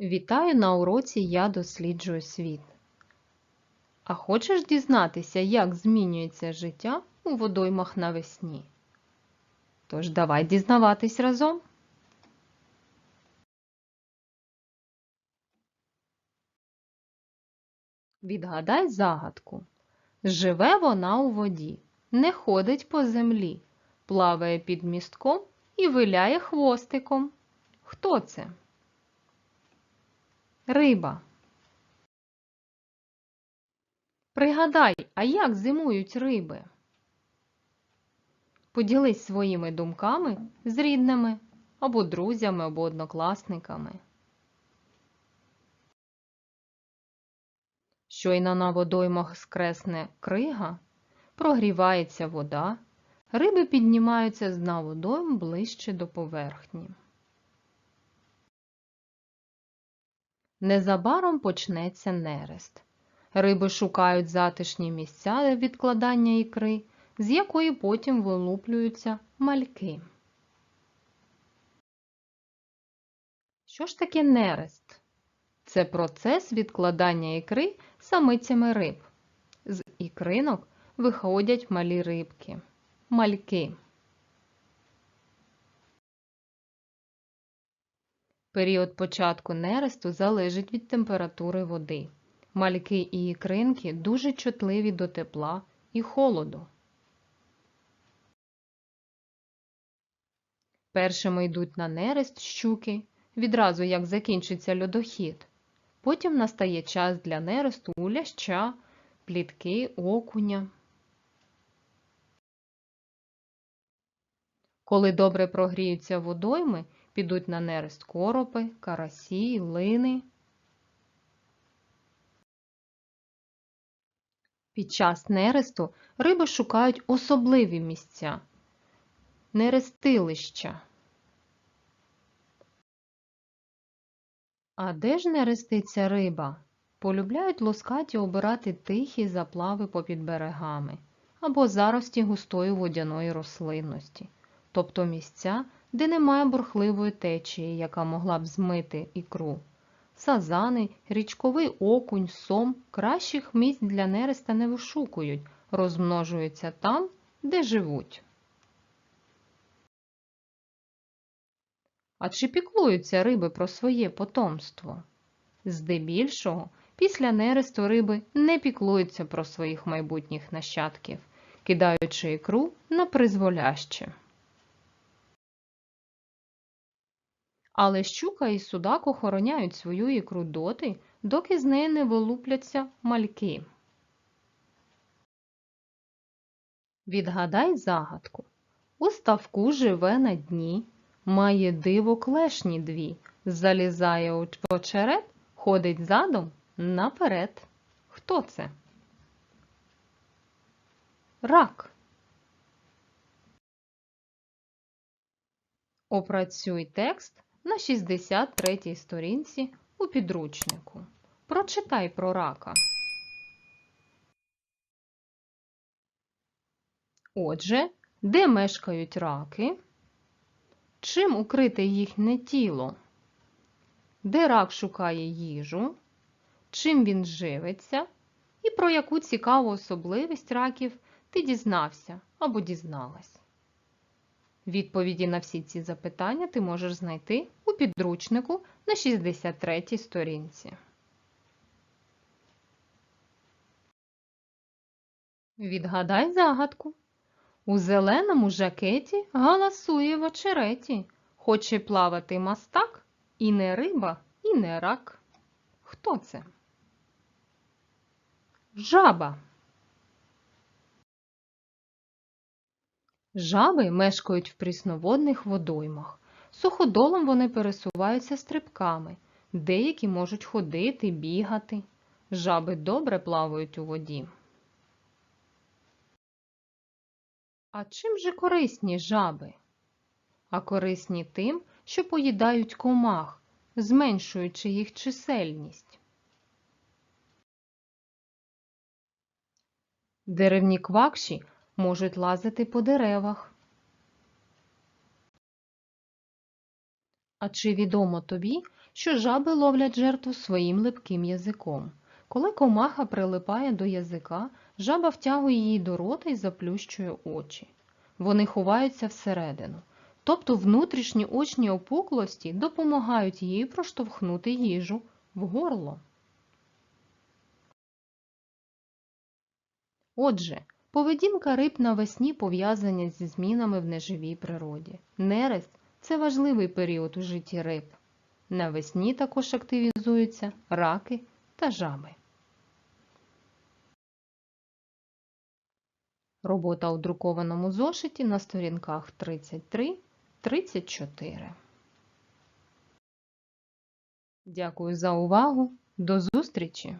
Вітаю на уроці Я досліджую світ. А хочеш дізнатися, як змінюється життя у водоймах навесні? Тож давай дізнаватись разом. Відгадай загадку. Живе вона у воді, не ходить по землі, плаває під містком і виляє хвостиком. Хто це? Риба. Пригадай, а як зимують риби? Поділись своїми думками з рідними або друзями, або однокласниками. Щойно на водоймах скресне крига, прогрівається вода, риби піднімаються з дна ближче до поверхні. Незабаром почнеться нерест. Риби шукають затишні місця відкладання ікри, з якої потім вилуплюються мальки. Що ж таке нерест? Це процес відкладання ікри самицями риб. З ікринок виходять малі рибки – мальки. Період початку нересту залежить від температури води. Мальки і ікринки дуже чутливі до тепла і холоду. Першими йдуть на нерест щуки, відразу як закінчиться льодохід. Потім настає час для нересту у ляща, плітки, окуня. Коли добре прогріються водойми, підуть на нерест коропи, карасі, лини. Під час нересту риби шукають особливі місця – нерестилища. А де ж нереститься риба? Полюбляють лоскаті обирати тихі заплави попід берегами або зарості густої водяної рослинності, тобто місця, де немає бурхливої течії, яка могла б змити ікру. Сазани, річковий окунь, сом кращих місць для нереста не вишукують, розмножуються там, де живуть. А чи піклуються риби про своє потомство? Здебільшого, після нересту риби не піклуються про своїх майбутніх нащадків, кидаючи ікру на призволяще. Але щука і судак охороняють свою ікру доти, доки з неї не вилупляться мальки. Відгадай загадку. У ставку живе на дні, має диво клешні дві, залізає у очерет, ходить задом наперед. Хто це? Рак. Опрацюй текст на 63 сторінці у підручнику. Прочитай про рака. Отже, де мешкають раки? Чим укрите їхнє тіло? Де рак шукає їжу? Чим він живиться? І про яку цікаву особливість раків ти дізнався або дізналась? Відповіді на всі ці запитання ти можеш знайти у підручнику на 63 сторінці. Відгадай загадку. У зеленому жакеті галасує в очереті. Хоче плавати мастак і не риба, і не рак. Хто це? Жаба. Жаби мешкають в прісноводних водоймах. Суходолом вони пересуваються стрибками, деякі можуть ходити, бігати. Жаби добре плавають у воді. А чим же корисні жаби? А корисні тим, що поїдають комах, зменшуючи їх чисельність. Деревні квакші можуть лазити по деревах. А чи відомо тобі, що жаби ловлять жертву своїм липким язиком? Коли комаха прилипає до язика, жаба втягує її до рота і заплющує очі. Вони ховаються всередину. Тобто внутрішні очні опуклості допомагають їй проштовхнути їжу в горло. Отже, поведінка риб навесні пов'язана зі змінами в неживій природі. Нерест – це важливий період у житті риб. Навесні також активізуються раки та жаби. Робота у друкованому зошиті на сторінках 33-34. Дякую за увагу. До зустрічі!